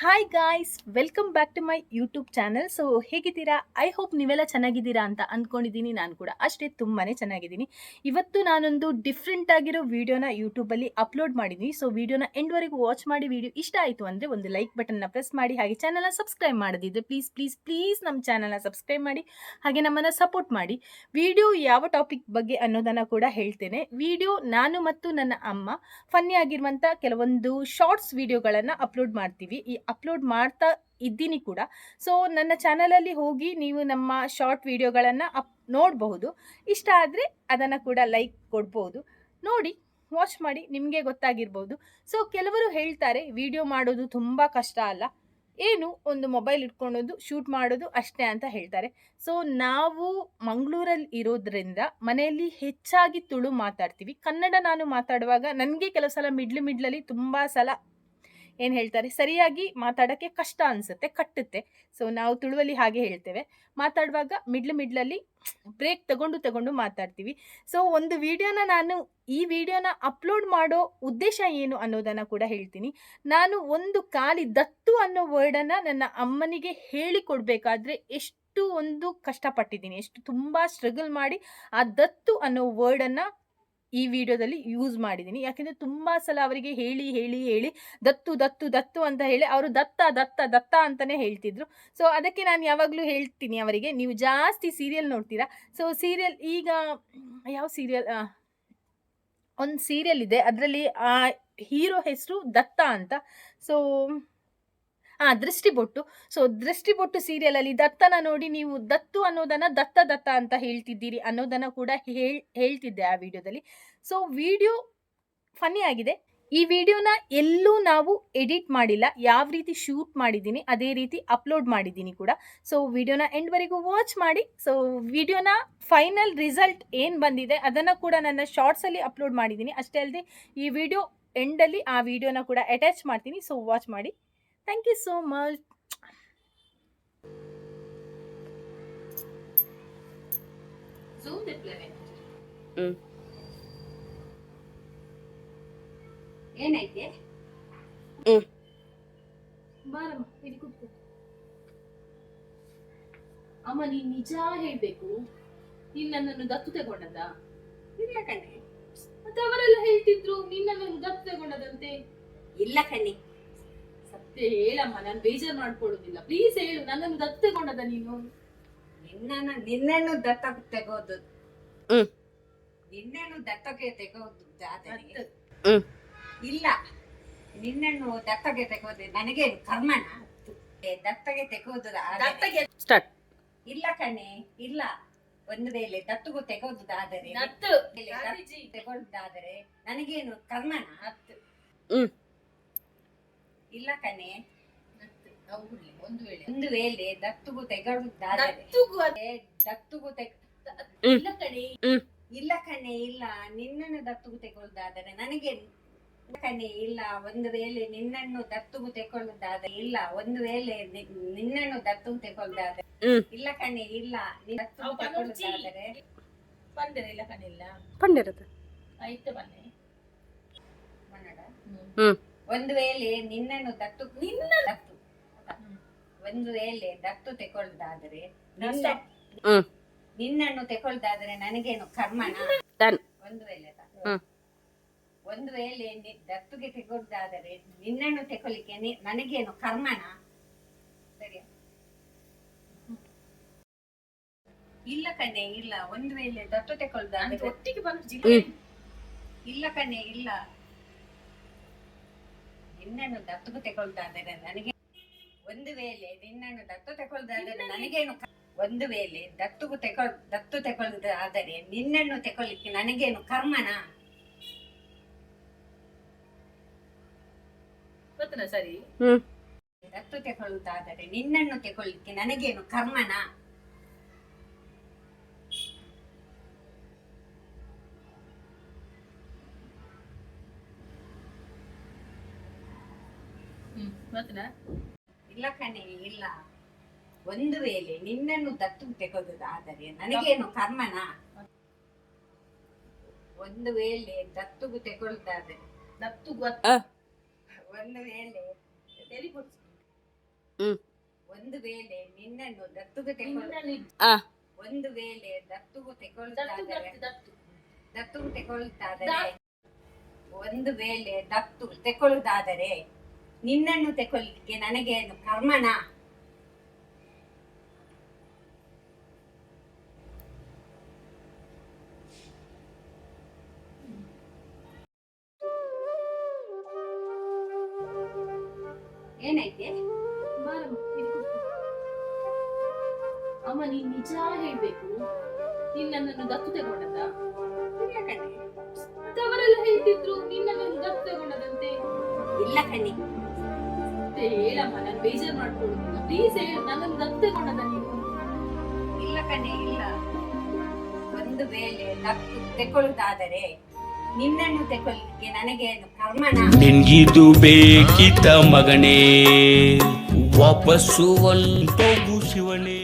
Hi guys welcome back to my YouTube channel so ಹೇಗಿದ್ದೀರಾ? I hope ನೀವೆಲ್ಲ ಚೆನ್ನಾಗಿದ್ದೀರಾ ಅಂತ ಅಂದ್ಕೊಂಡಿದ್ದೀನಿ ನಾನು ಕೂಡ. ಅಷ್ಟೇ ತುಂಬಾ ಚೆನ್ನಾಗಿದ್ದೀನಿ. ಇವತ್ತು ನಾನೊಂದು ಡಿಫ್ರೆಂಟ್ ಆಗಿರೋ ವೀಡಿಯೋನ ಯೂಟ್ಯೂಬಲ್ಲಿ ಅಪ್ಲೋಡ್ ಮಾಡಿದ್ದೀನಿ. ಸೊ ವೀಡಿಯೋನ ಎಂಡ್ವರೆಗೂ ವಾಚ್ ಮಾಡಿ ವೀಡಿಯೋ ಇಷ್ಟ ಆಯಿತು ಅಂದರೆ ಒಂದು ಲೈಕ್ ಬಟನ್ನ ಪ್ರೆಸ್ ಮಾಡಿ, ಹಾಗೆ ಚಾನಲ್ನ ಸಬ್ಸ್ಕ್ರೈಬ್ ಮಾಡೋದಿದ್ರೆ ಪ್ಲೀಸ್ ಪ್ಲೀಸ್ ಪ್ಲೀಸ್ ನಮ್ಮ ಚಾನಲ್ನ ಸಬ್ಸ್ಕ್ರೈಬ್ ಮಾಡಿ, ಹಾಗೆ ನಮ್ಮನ್ನು ಸಪೋರ್ಟ್ ಮಾಡಿ. ವಿಡಿಯೋ ಯಾವ ಟಾಪಿಕ್ ಬಗ್ಗೆ ಅನ್ನೋದನ್ನು ಕೂಡ ಹೇಳ್ತೇನೆ. ವಿಡಿಯೋ ನಾನು ಮತ್ತು ನನ್ನ ಅಮ್ಮ ಫನ್ನಿ ಆಗಿರುವಂಥ ಕೆಲವೊಂದು ಶಾರ್ಟ್ಸ್ ವೀಡಿಯೋಗಳನ್ನು ಅಪ್ಲೋಡ್ ಮಾಡ್ತೀವಿ. ಈ ಅಪ್ಲೋಡ್ ಮಾಡ್ತಾ ಇದ್ದೀನಿ ಕೂಡ. ಸೊ ನನ್ನ ಚಾನಲಲ್ಲಿ ಹೋಗಿ ನೀವು ನಮ್ಮ ಶಾರ್ಟ್ ವಿಡಿಯೋಗಳನ್ನು ಅಪ್ ನೋಡಬಹುದು. ಇಷ್ಟ ಆದರೆ ಅದನ್ನು ಕೂಡ ಲೈಕ್ ಕೊಡ್ಬೋದು ನೋಡಿ ವಾಚ್ ಮಾಡಿ, ನಿಮಗೆ ಗೊತ್ತಾಗಿರ್ಬೋದು ಸೊ ಕೆಲವರು ಹೇಳ್ತಾರೆ ವಿಡಿಯೋ ಮಾಡೋದು ತುಂಬ ಕಷ್ಟ ಅಲ್ಲ. ಏನು ಒಂದು ಮೊಬೈಲ್ ಇಟ್ಕೊಳ್ಳೋದು ಶೂಟ್ ಮಾಡೋದು ಅಷ್ಟೇ ಅಂತ ಹೇಳ್ತಾರೆ. ಸೊ ನಾವು ಮಂಗಳೂರಲ್ಲಿ ಇರೋದ್ರಿಂದ ಮನೆಯಲ್ಲಿ ಹೆಚ್ಚಾಗಿ ತುಳು ಮಾತಾಡ್ತೀವಿ. ಕನ್ನಡ ನಾನು ಮಾತಾಡುವಾಗ ನನಗೆ ಕೆಲವು ಸಲ ಮಿಡ್ಲು ಮಿಡ್ಲಲ್ಲಿ ತುಂಬ ಸಲ ಏನು ಹೇಳ್ತಾರೆ? ಸರಿಯಾಗಿ ಮಾತಾಡೋಕ್ಕೆ ಕಷ್ಟ ಅನಿಸುತ್ತೆ, ಕಟ್ಟುತ್ತೆ. ಸೊ ನಾವು ತುಳುವಲ್ಲಿ ಹಾಗೆ ಹೇಳ್ತೇವೆ. ಮಾತಾಡುವಾಗ ಮಿಡ್ಲ್ ಮಿಡ್ಲಲ್ಲಿ ಬ್ರೇಕ್ ತಗೊಂಡು ತಗೊಂಡು ಮಾತಾಡ್ತೀವಿ. ಸೊ ಒಂದು ವಿಡಿಯೋನ ನಾನು ಈ ವಿಡಿಯೋನ ಅಪ್ಲೋಡ್ ಮಾಡೋ ಉದ್ದೇಶ ಏನು ಅನ್ನೋದನ್ನು ಕೂಡ ಹೇಳ್ತೀನಿ. ನಾನು ಒಂದು ಕಾಲಿ ದತ್ತು ಅನ್ನೋ ವರ್ಡನ್ನು ನನ್ನ ಅಮ್ಮನಿಗೆ ಹೇಳಿಕೊಡ್ಬೇಕಾದ್ರೆ ಎಷ್ಟು ಒಂದು ಕಷ್ಟಪಟ್ಟಿದ್ದೀನಿ. ಎಷ್ಟು ತುಂಬ ಸ್ಟ್ರಗಲ್ ಮಾಡಿ ಆ ದತ್ತು ಅನ್ನೋ ವರ್ಡನ್ನು ಈ ವಿಡಿಯೋದಲ್ಲಿ ಯೂಸ್ ಮಾಡಿದ್ದೀನಿ. ಯಾಕೆಂದರೆ ತುಂಬ ಸಲ ಅವರಿಗೆ ಹೇಳಿ ಹೇಳಿ ಹೇಳಿ ದತ್ತು ದತ್ತು ದತ್ತು ಅಂತ ಹೇಳಿ ಅವರು ದತ್ತ ದತ್ತ ದತ್ತ ಅಂತಲೇ ಹೇಳ್ತಿದ್ರು. ಸೊ ಅದಕ್ಕೆ ನಾನು ಯಾವಾಗಲೂ ಹೇಳ್ತೀನಿ ಅವರಿಗೆ, ನೀವು ಜಾಸ್ತಿ ಸೀರಿಯಲ್ ನೋಡ್ತೀರಾ? ಸೊ ಸೀರಿಯಲ್ ಈಗ ಯಾವ ಸೀರಿಯಲ್? ಒಂದು ಸೀರಿಯಲ್ ಇದೆ. ಅದರಲ್ಲಿ ಆ ಹೀರೋ ಹೆಸರು ದತ್ತ ಅಂತ. ಸೊ ಆ, ದೃಷ್ಟಿಬೊಟ್ಟು. ಸೊ ದೃಷ್ಟಿಬೊಟ್ಟು ಸೀರಿಯಲಲ್ಲಿ ದತ್ತನ ನೋಡಿ ನೀವು ದತ್ತು ಅನ್ನೋದನ್ನ ದತ್ತ ದತ್ತ ಅಂತ ಹೇಳ್ತಿದ್ದೀರಿ ಅನ್ನೋದನ್ನ ಕೂಡ ಹೇಳ್, ಹೇಳ್ತಿದ್ದೆ ಆ ವಿಡಿಯೋದಲ್ಲಿ. ಸೊ ವಿಡಿಯೋ ಫನಿ ಆಗಿದೆ. ಈ ವಿಡಿಯೋನ ಎಲ್ಲೂ ನಾವು ಎಡಿಟ್ ಮಾಡಿಲ್ಲ. ಯಾವ ರೀತಿ ಶೂಟ್ ಮಾಡಿದ್ದೀನಿ, ಅದೇ ರೀತಿ ಅಪ್ಲೋಡ್ ಮಾಡಿದ್ದೀನಿ ಕೂಡ. ಸೊ ವಿಡಿಯೋನ ಎಂಡ್ವರೆಗೂ ವಾಚ್ ಮಾಡಿ. ಸೊ ವಿಡಿಯೋನ ಫೈನಲ್ ರಿಸಲ್ಟ್ ಏನು ಬಂದಿದೆ, ಅದನ್ನು ಕೂಡ ನನ್ನ ಶಾರ್ಟ್ಸಲ್ಲಿ ಅಪ್ಲೋಡ್ ಮಾಡಿದ್ದೀನಿ. ಅಷ್ಟೇ ಅಲ್ಲದೆ ಈ ವಿಡಿಯೋ ಎಂಡಲ್ಲಿ ಆ ವಿಡಿಯೋನ ಕೂಡ ಅಟ್ಯಾಚ್ ಮಾಡ್ತೀನಿ. ಸೊ ವಾಚ್ ಮಾಡಿ. Thank you so much hmm. ಏನೈತೆ ಬಾರಮ್ಮ ಇಲ್ಲಿ ಕೂತ್ಕೋ. ಅಮ್ಮ ನೀನ್ ನಿಜ ಹೇಳ್ಬೇಕು. ನೀನ್ ನನ್ನನ್ನು ದತ್ತು ತಗೊಂಡದ ಇಲ್ಲ ಕಣ್ಣೆ. ಮತ್ತೆ ಅವರೆಲ್ಲ ಹೇಳ್ತಿದ್ರು ನೀನ್ ನನ್ನನ್ನು ದತ್ತು ತಗೊಂಡದಂತೆ? ಇಲ್ಲ ಕಣ್ಣಿ. ಹೇಳಮ್ಮ ನಾನು ಬೇಜಾರ್ ಮಾಡ್ಕೊಳ್ಳೋದಿಲ್ಲ ಪ್ಲೀಸ್ ಹೇಳು ನನ್ನನ್ನು ದತ್ತು ತಗೊಂಡದ ನೀನು ನಿನ್ನ ನಿನ್ನನ್ನು ದತ್ತ ತೆಗೋದು ಹ್ಮ್. ನಿನ್ನನ್ನು ದತ್ತಕ್ಕೆ ತೆಗೋದು. ಹ್ಮ್. ಇಲ್ಲ ನಿನ್ನನ್ನು ದತ್ತಕ್ಕೆ ತೆಗೋದು ನನಗೆ ಕರ್ಮನ ಏ, ದತ್ತಗೆ ತೆಗೋದು ದತ್ತಗೆ ಸ್ಟಾರ್ಟ್ ಇಲ್ಲ ಕಣೆ ಇಲ್ಲ ಒಂದು ವೇಳೆ ದತ್ತುಗೂ ತೆಗೋದುದಾದರೆ. ದತ್ತು ತೆಗೊಳ್ಳುದಾದರೆ ನನಗೇನು ಕರ್ಮನ ಹತ್ತು ಹ್ಮ್. ಇಲ್ಲ ಕಣೆ. ಒಂದು ವೇಳೆ. ಒಂದು ವೇಳೆ ದತ್ತುಗು ತೆಗೊಳ್ಳುದಾದರೆ ದತ್ತುಗೂ ತೆಗ ಇಲ್ಲ ಕಣೆ. ಇಲ್ಲ ಕಣೆ ಇಲ್ಲ. ನಿನ್ನನ್ನು ದತ್ತುಗು ತೆಗೊಳ್ಳುದಾದರೆ ನನಗೆ ಕಣೆ ಇಲ್ಲ. ಒಂದು ವೇಳೆ ನಿನ್ನನ್ನು ದತ್ತುಗು ತೆಗೊಳ್ಳುದಾದ್ರೆ ಇಲ್ಲ. ಒಂದು ವೇಳೆ ನಿನ್ನನ್ನು ದತ್ತುಗು ತೆಗೊಳ್ಳುದಾದ್ರೆ ಹ್ಮ್. ಇಲ್ಲ ಕಣೆ ಇಲ್ಲ. ನೀನು ದತ್ತುಗೂ. ತೆಗೊಳ್ಳುದಾದರೆ ಬಂದರೆ ಇಲ್ಲ ಕಣಿಲ್ಲ ಆಯ್ತು ಬನ್ನಿ ಕನ್ನಡ. ಹ್ಮ್. ಒಂದು ವೇಳೆ ನಿನ್ನನ್ನು ದತ್ತು ನಿನ್ನ ದತ್ತು. ಒಂದು ವೇಳೆ ದತ್ತು ತೆಕೊಳ್ದಾದ್ರೆ ನಿನ್ನ. ನಿನ್ನನ್ನು ತೆಕೊಳ್ದಾದ್ರೆ ನನಗೇನು ಕರ್ಮನಾ ಒಂದು ವೇಳೆ ಹ್ಮ್. ಒಂದು ವೇಳೆ ದತ್ತುಗೆ ತೆಗೊಳ್ದಾದರೆ ನಿನ್ನನ್ನು ತೆಕೊಲಿಕ್ಕೆ ನನಗೇನು ಕರ್ಮಣ ಸರಿ ಇಲ್ಲ ಕಣೆ ಇಲ್ಲ. ಒಂದು ವೇಳೆ ದತ್ತು ತೆಕೊಳ್ದ ಒಟ್ಟಿಗೆ ಬಂದು ಇಲ್ಲ ಕಣೆ ಇಲ್ಲ. ನಿನ್ನನ್ನು ದತ್ತು ತೆಗೊಳ್ಳುದಾದರೆ ನನಗೆ ಒಂದು ವೇಳೆ ನಿನ್ನನ್ನು ದತ್ತು ತೆಗೊಳ್ಳುದಾದರೆ ನನಗೇನು ಒಂದು ವೇಳೆ ದತ್ತು ತೆಗೊಳ್ ದತ್ತು ತೆಗೊಳ್ಳುದಾದರೆ ನಿನ್ನನ್ನು ತೆಗೊಳ್ಳಿಕ್ಕೆ ನನಗೇನು ಕರ್ಮನ? ಸರಿ? ದತ್ತು ತೆಗೊಳ್ಳುದಾದರೆ ನಿನ್ನನ್ನು ತೆಗೊಳ್ಳಿಕ್ಕೆ ನನಗೇನು ಕರ್ಮಣ ಹ್ಮ್ ಇಲ್ಲ ಕಣೆ ಇಲ್ಲ. ಒಂದು ವೇಳೆ ನಿನ್ನನ್ನು ದತ್ತು ತೆಗೊಳ್ಳುದಾದರೆ ನನಗೇನು ಕರ್ಮನ? ಒಂದು ವೇಳೆ ದತ್ತುಗು ತೆಗೊಳ್ತಾದ್ರೆ ದತ್ತು ಗೊತ್ತ. ಒಂದು ವೇಳೆ ಒಂದು ವೇಳೆ ನಿನ್ನನ್ನು ದತ್ತುಗೆ ಒಂದು ವೇಳೆ ದತ್ತುಗೆ ತೆಗೊಳ್ಳುತ್ತಾದರೆ ದತ್ತು ದತ್ತು. ತೆಗೊಳ್ಳುತ್ತಾದರೆ ಒಂದು ವೇಳೆ ದತ್ತು ತೆಗೊಳ್ಳುವುದಾದರೆ ನಿನ್ನನ್ನು ತೆಗೊಳ್ಳಿಕ್ಕೆ ನನಗೇನು ಕರ್ಮಣ ಏನೈತೆ. ಅಮ್ಮ ನೀನ್ ನಿಜ ಹೇಳ್ಬೇಕು. ನೀನ್ ನನ್ನನ್ನು ದತ್ತು ತಗೊಂಡದ ಅವರೆಲ್ಲ ಹೇಳ್ತಿದ್ರು ನಿನ್ನನ್ನು ದತ್ತು ತಗೊಂಡದಂತೆ ಇಲ್ಲ ಕಣೆ ಮತ್ತೆ ಹೇಳಮ್ಮ ನಾನು ಬೇಜಾರ್ ಮಾಡ್ಕೊಳ್ತೀನಿ. ಪ್ಲೀಸ್ ಹೇಳು ನನ್ನನ್ನು ದತ್ತು ತಗೊಂಡದ ನೀನು ಇಲ್ಲ ಕಣೆ ಇಲ್ಲ. ಒಂದು ವೇಳೆ ದತ್ತು ತೆಗೊಳ್ಳುವುದಾದರೆ ನಿನ್ನನ್ನು ತೆಕ್ಕೋಳ್ಳಿಕ್ಕೆ ನನಗೆ ಕರ್ಮಣ ನಿನ್ಗಿದು ಬೇಕಿತ್ತ ಮಗನೇ ವಾಪಸ್ಸು ಒಂದು ಶಿವನೇ.